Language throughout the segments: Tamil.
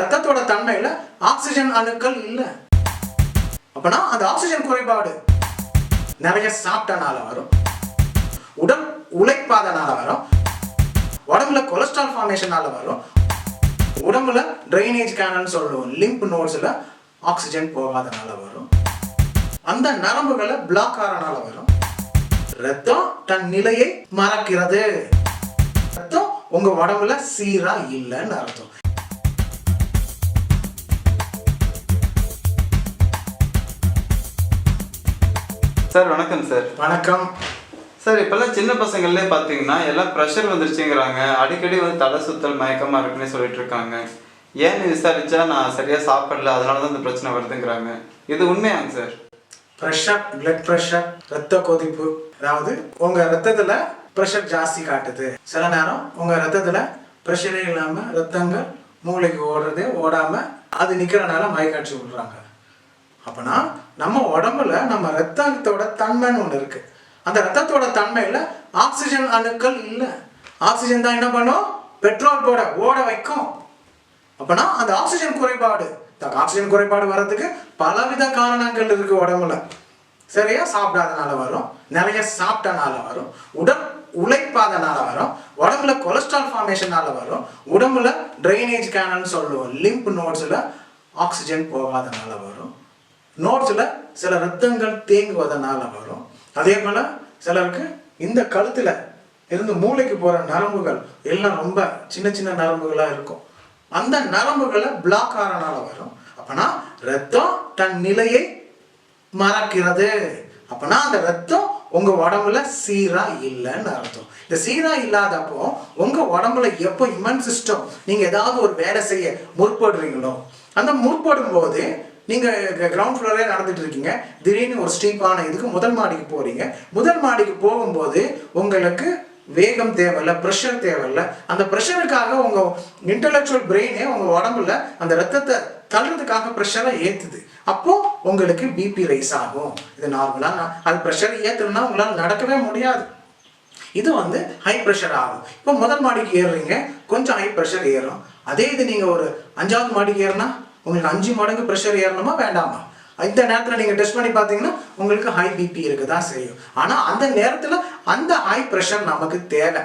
ரத்தத்தோட தன்மையில ஆக்சிஜன் அணுக்கள் இல்லை. அப்பனா அந்த ஆக்சிஜன் குறைபாடு நிறைய சாப்பிட்டனால வரும். உடல் உழைப்பாதனால வரும். உடம்புல கொலஸ்ட்ரால் ஃபார்மேஷனால வரும். உடம்புல ட்ரைனேஜ் கேனல்னு சொல்லுவோம் லிம்ப் நோட்ஸில் ஆக்சிஜன் போகாதனால வரும். அந்த நரம்புகளை பிளாக் ஆகிறனால வரும். ரத்தம் தன் நிலையை மறக்கிறது. ரத்தம் உங்க உடம்புல சீரா இல்லைன்னு அர்த்தம். சார் வணக்கம் சார். வணக்கம். சார் இப்போல்லாம் சின்ன பசங்களே பார்த்தீங்கன்னா எல்லாம் ப்ரெஷர் வந்துருச்சுங்கிறாங்க. அடிக்கடி வந்து தலை சுத்தல் மயக்கமாக இருக்குன்னு சொல்லிட்டு இருக்காங்க. ஏன்னு விசாரிச்சா நான் சரியாக சாப்பிடல அதனால தான் இந்த பிரச்சனை வருதுங்கிறாங்க. இது உண்மையாங்க சார்? ப்ரெஷர் பிளட் ப்ரெஷர் ரத்த கொதிப்பு. அதாவது உங்க ரத்தத்துல ப்ரெஷர் ஜாஸ்தி காட்டுது. சில நேரம் உங்க ரத்தத்துல ப்ரெஷரே இல்லாம ரத்தங்கள் மூளைக்கு ஓடுறதே ஓடாம அது நிக்கிறனால மயக்காட்சி விடுறாங்க. அப்போனா நம்ம உடம்புல நம்ம ரத்தத்தோட தன்மைன்னு ஒன்று இருக்குது அந்த ரத்தத்தோட தன்மையில் ஆக்சிஜன் அணுக்கள் இல்லை. ஆக்சிஜன் தான் என்ன பண்ணும்? பெட்ரோல் போட ஓட வைக்கும். அப்போனா அந்த ஆக்சிஜன் குறைபாடு ஆக்சிஜன் குறைபாடு வர்றதுக்கு பலவித காரணங்கள் இருக்குது உடம்புல. சரியா? சாப்பிடாதனால வரும். நிறைய சாப்பிட்டனால வரும். உடல் உழைப்பாதனால வரும். உடம்புல கொலஸ்ட்ரால் ஃபார்மேஷனால வரும். உடம்புல ட்ரைனேஜ் கேனல்னு சொல்லுவோம். லிம்ப் நோட்ஸில் ஆக்சிஜன் போகாதனால வரும். நோட்ஸில் சில ரத்தங்கள் தேங்குவதனால வரும். அதே போல் சிலருக்கு இந்த கழுத்தில் இருந்து மூளைக்கு போகிற நரம்புகள் எல்லாம் ரொம்ப சின்ன சின்ன நரம்புகளாக இருக்கும். அந்த நரம்புகளை பிளாக் ஆகிறனால வரும். அப்போனா ரத்தம் தன் நிலையை மறக்கிறது. அப்போனா அந்த ரத்தம் உங்கள் உடம்புல சீராக இல்லைன்னு அர்த்தம். இந்த சீராக இல்லாதப்போ உங்கள் உடம்புல எப்போ இம்யூன் சிஸ்டம் நீங்கள் ஏதாவது ஒரு வேலை செய்ய முற்படுறீங்களோ அந்த முற்படும் போது நீங்கள் கிரவுண்ட் ஃப்ளோரே நடந்துட்டு இருக்கீங்க திடீர்னு ஒரு ஸ்டீப்பான இதுக்கு முதல் மாடிக்கு போகிறீங்க முதல் மாடிக்கு போகும்போது உங்களுக்கு வேகம் தேவையில்ல ப்ரெஷர் தேவையில்ல. அந்த ப்ரெஷருக்காக உங்கள் இன்டலெக்சுவல் பிரெயினே உங்கள் உடம்புல அந்த ரத்தத்தை தள்ளுறதுக்காக ப்ரெஷரை ஏற்றுது அப்போது உங்களுக்கு பிபி ரைஸ் ஆகும். இது நார்மலாக அது ப்ரெஷர் ஏற்றுனா உங்களால் நடக்கவே முடியாது. இது வந்து ஹை ப்ரெஷர் ஆகும். இப்போ முதல் மாடிக்கு ஏறுறீங்க. கொஞ்சம் ஹை ப்ரெஷர் ஏறும். அதே இது நீங்கள் ஒரு அஞ்சாவது மாடிக்கு ஏறினா? உங்களுக்கு அஞ்சு மடங்கு ப்ரெஷர் ஏறணுமா வேண்டாமா? இந்த நேரத்தில் நீங்கள் டெஸ்ட் பண்ணி பார்த்தீங்கன்னா உங்களுக்கு ஹை பிபி இருக்க தான் செய்யும். ஆனால் அந்த நேரத்தில் அந்த ஹை ப்ரெஷர் நமக்கு தேவை.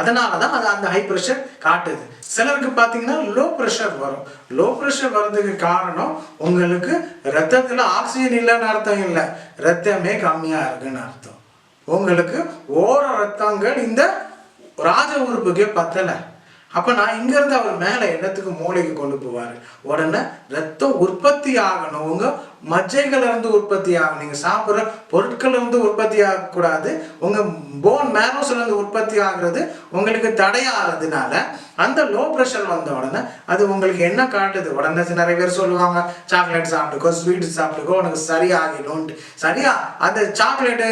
அதனால தான் அது அந்த ஹை ப்ரெஷர் காட்டுது. சிலருக்கு பார்த்தீங்கன்னா லோ ப்ரெஷர் வரும். லோ ப்ரெஷர் வர்றதுக்கு காரணம் உங்களுக்கு ரத்தத்தில் ஆக்சிஜன் இல்லைன்னு அர்த்தம் இல்லை. ரத்தமே கம்மியாக இருக்குன்னு அர்த்தம். உங்களுக்கு ஓர ரத்தங்கள் இந்த ராஜ உறுப்புக்கே பத்தலை. அப்போ நான் இங்கேருந்து அவர் மேலே என்னத்துக்கு மூளைக்கு கொண்டு போவார்? உடனே ரத்தம் உற்பத்தி ஆகணும். உங்கள் மஜ்ஜைகள் இருந்து உற்பத்தி ஆகணும். நீங்கள் சாப்பிட்ற பொருட்கள் இருந்து உற்பத்தி ஆகக்கூடாது. உங்கள் போன் மேரோஸ்லேருந்து உற்பத்தி ஆகுறது உங்களுக்கு தடையாகிறதுனால அந்த லோ ப்ரெஷர் வந்த உடனே அது உங்களுக்கு என்ன காட்டுது? உடனே நிறைய பேர் சொல்லுவாங்க சாக்லேட் சாப்பிட்டுக்கோ ஸ்வீட் சாப்பிட்டுக்கோ உனக்கு சரியாகிடும்ட்டு சரியா? அந்த சாக்லேட்டு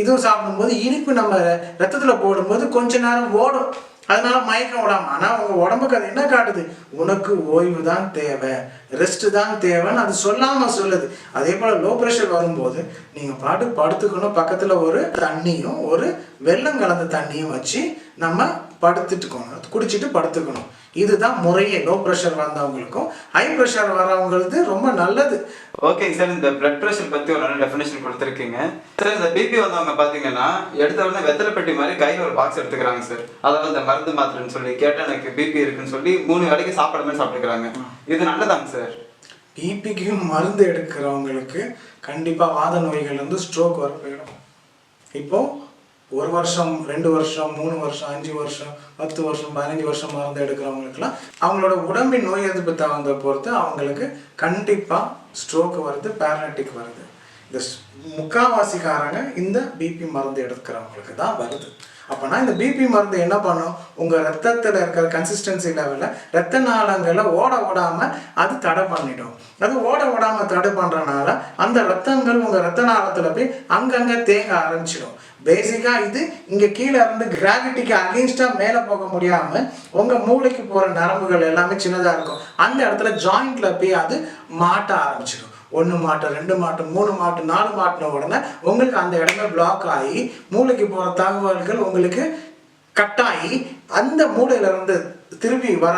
இதுவும் சாப்பிடும்போது இனிப்பு நம்ம ரத்தத்தில் போடும்போது கொஞ்ச நேரம் ஓடும். அதனால மயக்கம் விடாம ஆனால் உங்க உடம்புக்கு அது என்ன காட்டுது? உனக்கு ஓய்வு தான் தேவை. ரெஸ்ட் தான் தேவைன்னு அது சொல்லாம சொல்லுது. அதே போல லோ ப்ரெஷர் வரும்போது நீங்க பாட்டு படுத்துக்கணும். பக்கத்துல ஒரு தண்ணியும் ஒரு வெல்லம் கலந்த தண்ணியும் வச்சு நம்ம படுத்துட்டுக்கணும் குடிச்சிட்டு படுத்துக்கணும். இதுதான் முறையே. லோ ப்ரெஷர் வந்தவங்களுக்கும் ஹை ப்ரெஷர் வரவங்களுக்கு ரொம்ப நல்லது. ஓகேங்க சார் இந்த பிளட் ப்ரெஷர் பற்றி ஒரு நல்ல டெஃபினேஷன் கொடுத்துருக்கீங்க. சார் இந்த பிபி வந்தவங்க பார்த்தீங்கன்னா எடுத்த உடனே வெத்தலை பெட்டி மாதிரி கையில் ஒரு பாக்ஸ் எடுத்துக்கிறாங்க சார் அதாவது இந்த மருந்து மாத்திரைன்னு சொல்லி கேட்டால் எனக்கு பிபி இருக்குன்னு சொல்லி மூணு வேளைக்கு சாப்பிட மாதிரி சாப்பிட்டுக்கிறாங்க. இது நல்லதாங்க சார் பிபிக்கு மருந்து எடுக்கிறவங்களுக்கு கண்டிப்பாக வாத நோய்கள் வந்து ஸ்ட்ரோக் வர போயிடும். இப்போ ஒரு வருஷம் ரெண்டு வருஷம் மூணு வருஷம் அஞ்சு வருஷம் பத்து வருஷம் பதினஞ்சு வருஷம் மருந்து எடுக்கிறவங்களுக்குலாம் அவங்களோட உடம்பின் நோய் எதிர்ப்பு தகுந்த பொறுத்து அவங்களுக்கு கண்டிப்பாக ஸ்ட்ரோக் வருது பேரனட்டிக் வருது. இந்த ஸ்- முக்காவாசிக்காரங்க இந்த பிபி மருந்து எடுக்கிறவங்களுக்கு தான் வருது. அப்போனா இந்த பிபி மருந்து என்ன பண்ணும்? உங்கள் ரத்தத்தில் இருக்கிற கன்சிஸ்டன்சி லெவலில் ரத்த நாளங்களை ஓட விடாமல் அது தடை பண்ணிடும். அது ஓட விடாமல் தடை பண்ணுறனால அந்த ரத்தங்கள் உங்கள் ரத்த நாளத்தில் போய் அங்கங்கே தேங்க ஆரம்பிச்சிடும். பேசிக்காக இது இங்கே கீழே இருந்து கிராவிட்டிக்கு அகெயின்ஸ்டாக மேலே போக முடியாமல் உங்கள் மூளைக்கு போகிற நரம்புகள் எல்லாமே சின்னதாக இருக்கும். அந்த இடத்துல ஜாயிண்டில் போய் அது மாட்ட ஆரம்பிச்சிடும். ஒன்று மாட்டம் ரெண்டு மாட்டம் மூணு மாட்டம் நாலு மாட்டின உடனே உங்களுக்கு அந்த இடமே பிளாக் ஆகி மூளைக்கு போகிற தகவல்கள் உங்களுக்கு கட்டாகி அந்த மூளையில திரும்பி திருப்பி வர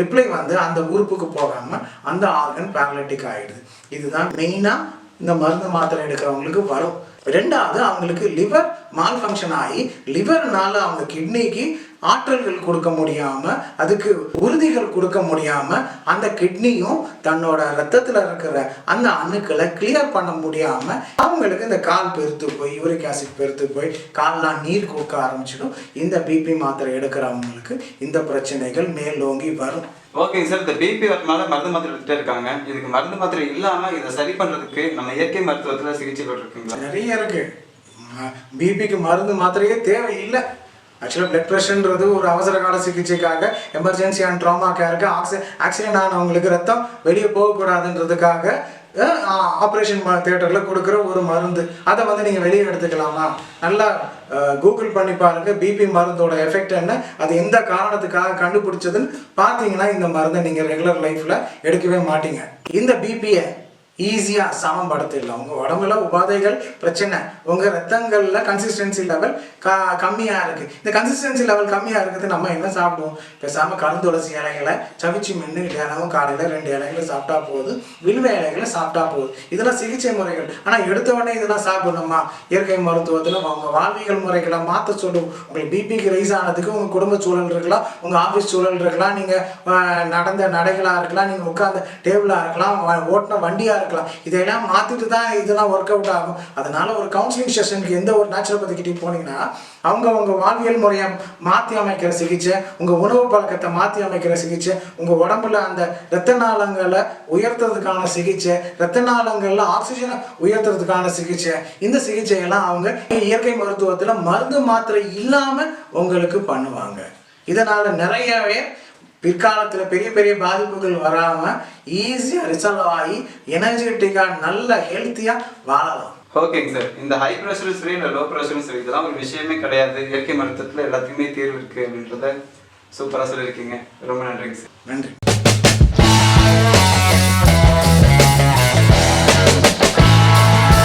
ரிப்ளை வந்து அந்த உறுப்புக்கு போகாம அந்த ஆர்கன் பேரலிட்டிக் ஆயிடுது. இதுதான் மெயினாக இந்த மருந்து மாத்திரை எடுக்கிறவங்களுக்கு வரும். ரெண்டாவது அவங்களுக்கு லிவர் மால் ஃபங்க்ஷன் ஆகி லிவர்னால அவங்க கிட்னிக்கு ஆற்றல்கள் கொடுக்க முடியாம அதுக்கு உறுதிகள் கொடுக்க முடியாம அந்த கிட்னியும் தன்னோட ரத்தத்துல இருக்கிற அந்த அணுக்களை கிளியர் பண்ண முடியாம அவங்களுக்கு இந்த கால் பெருத்து போய் யூரிக் ஆசிட் பெருத்து போய் கால்லாம் நீர் கொடுக்க ஆரம்பிச்சிடும். இந்த பிபி மாத்திரை எடுக்கிறவங்களுக்கு இந்த பிரச்சனைகள் மேலோங்கி வரும். ஓகேங்க சார் இந்த பிபி வரனால மருந்து மாத்திரை எடுத்துட்டே இருக்காங்க. இதுக்கு மருந்து மாத்திரை இல்லாம இதை சரி பண்றதுக்கு நம்ம இயற்கை மருத்துவத்துல சிகிச்சைகள் இருக்குங்களா நிறைய இருக்கு. பிபிக்கு மருந்து மாத்திரையே தேவையில்லை. ஆக்சுவலாக பிளட் ப்ரெஷர்ன்றது ஒரு அவசர கால சிகிச்சைக்காக எமர்ஜென்சி அண்ட் ட்ராமா கேருக்கு ஆக்சி ஆக்சிடென்ட் ஆனவங்களுக்கு ரத்தம் வெளியே போகக்கூடாதுன்றதுக்காக ஆப்ரேஷன் தேட்டரில் கொடுக்குற ஒரு மருந்து. அதை வந்து நீங்கள் வெளியே எடுத்துக்கலாமா? நல்லா கூகுள் பண்ணி பாருங்க. பிபி மருந்தோட எஃபெக்ட் என்ன? அது எந்த காரணத்துக்காக கண்டுபிடிச்சதுன்னு பார்த்தீங்கன்னா இந்த மருந்தை நீங்கள் ரெகுலர் லைஃப்பில் எடுக்கவே மாட்டீங்க. இந்த பிபியை ஈஸியாக சமப்படுத்திடலாம் உங்கள் உடம்புல உபாதைகள் பிரச்சனை. உங்கள் ரத்தங்களில் கன்சிஸ்டன்சி லெவல் க கம்மியாக இருக்குது இந்த கன்சிஸ்டன்சி லெவல் கம்மியாக இருக்குது நம்ம என்ன சாப்பிடுவோம்? பேசாமல் கருந்துளசி இலைகளை சவிச்சு மின்னு தினமும் காலையில் ரெண்டு இலைகளை சாப்பிட்டா போதும் வில்வ இலைகளை சாப்பிட்டா போதும் இதெல்லாம் சிகிச்சை முறைகள். ஆனால் எடுத்த உடனே இதெல்லாம் சாப்பிடணுமா? இயற்கை மருத்துவத்தில் உங்கள் வாழ்வியல் முறைகளை மாற்ற சொல்லும். உங்களுக்கு பிபிக்கு ரைஸ் ஆனதுக்கு உங்கள் குடும்ப சூழல் இருக்கலாம். உங்கள் ஆஃபீஸ் சூழல் இருக்கலாம். நீங்கள் நடந்த நடைகளாக இருக்கலாம். நீங்கள் உட்கார்ந்த டேபிளாக இருக்கலாம். வ- ஓட்டின வண்டியாக இருக்கலாம். இதையெல்லாம் மாற்றிட்டு தான் இதெல்லாம் ஒர்க் அவுட் ஆகும். அதனால ஒரு கவுன்சிலிங் செஷனுக்கு எந்த ஒரு நேச்சுரோபதி போனீங்கன்னா அவங்க உங்கள் வாழ்வியல் முறையை மாற்றி அமைக்கிற சிகிச்சை உங்கள் உணவு பழக்கத்தை மாற்றி அமைக்கிற சிகிச்சை உங்கள் உடம்புல அந்த இரத்த நாளங்களை உயர்த்துறதுக்கான சிகிச்சை இரத்த நாளங்களில் ஆக்சிஜனை உயர்த்துறதுக்கான சிகிச்சை இந்த சிகிச்சையெல்லாம் அவங்க இயற்கை மருத்துவத்தில் மருந்து மாத்திரை இல்லாமல் உங்களுக்கு பண்ணுவாங்க. இதனால் நிறையவே பிற்காலத்தில் பெரிய பெரிய பாதிப்புகள் வராமல் ஈஸியாக ரிசல்வ் ஆகி எனர்ஜெட்டிக்காக நல்ல ஹெல்த்தியாக வாழலாம். ஓகேங்க சார் இந்த ஹை ப்ரெஷரும் சரி இல்லை லோ ப்ரெஷரும் சரி இதெல்லாம் ஒரு விஷயமே கிடையாது. இயற்கை மருத்துவத்தில் எல்லாத்தையுமே தீர்வு இருக்குது அப்படின்றத சூப்பராக சொல்லியிருக்கீங்க. ரொம்ப நன்றிங்க சார் நன்றி.